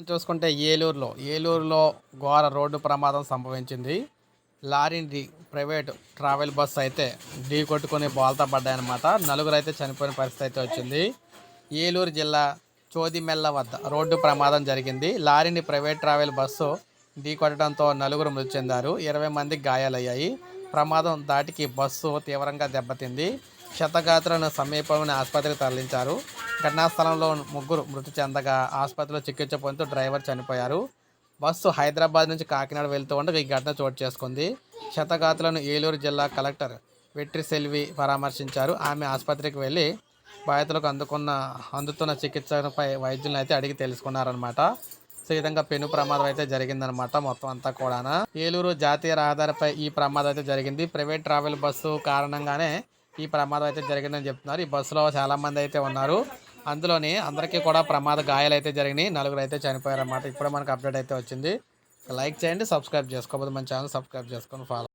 మనం చూసుకుంటే ఏలూరులో ఏలూరులో ఘోర రోడ్డు ప్రమాదం సంభవించింది. లారీని ప్రైవేట్ ట్రావెల్ బస్ అయితే ఢీ కొట్టుకుని బోల్తా పడ్డాయన్నమాట. నలుగురు అయితే చనిపోయిన పరిస్థితి అయితే వచ్చింది. ఏలూరు జిల్లా చోదిమెల్ల వద్ద రోడ్డు ప్రమాదం జరిగింది. లారీని ప్రైవేట్ ట్రావెల్ బస్సు ఢీ కొట్టడంతో నలుగురు మృతి చెందారు. ఇరవై మందికి గాయాలయ్యాయి. ప్రమాదం దాటికి బస్సు తీవ్రంగా దెబ్బతింది. క్షతగాత్రను సమీపంలోని ఆసుపత్రికి తరలించారు. ఘటనా స్థలంలో ముగ్గురు మృతి చెందగా ఆసుపత్రిలో చికిత్స పొందుతూ డ్రైవర్ చనిపోయారు. బస్సు హైదరాబాద్ నుంచి కాకినాడ వెళ్తూ ఉండగా ఈ ఘటన చోటు చేసుకుంది. క్షతగాతులను ఏలూరు జిల్లా కలెక్టర్ వెట్రి సెల్వి పరామర్శించారు. ఆమె ఆసుపత్రికి వెళ్ళి బాధితులకు అందుకున్న అందుతున్న చికిత్సపై వైద్యులను అయితే అడిగి తెలుసుకున్నారనమాట సో ఈ విధంగా పెను ప్రమాదం అయితే జరిగిందనమాట మొత్తం అంతా కూడా ఏలూరు జాతీయ రహదారిపై ఈ ప్రమాదం అయితే జరిగింది. ప్రైవేట్ ట్రావెల్ బస్సు కారణంగానే ఈ ప్రమాదం అయితే జరిగిందని చెప్తున్నారు. ఈ బస్సులో చాలా మంది అయితే ఉన్నారు. అందులోని అందరికీ కూడా ప్రమాద గాయాలు అయితే జరిగినాయి. నలుగురు అయితే చనిపోయారన్నమాట. ఇప్పుడే మనకు అప్డేట్ అయితే వచ్చింది. లైక్ చేయండి సబ్స్క్రైబ్ చేసుకోకపోతే మన ఛానల్ సబ్స్క్రైబ్ చేసుకొని ఫాలో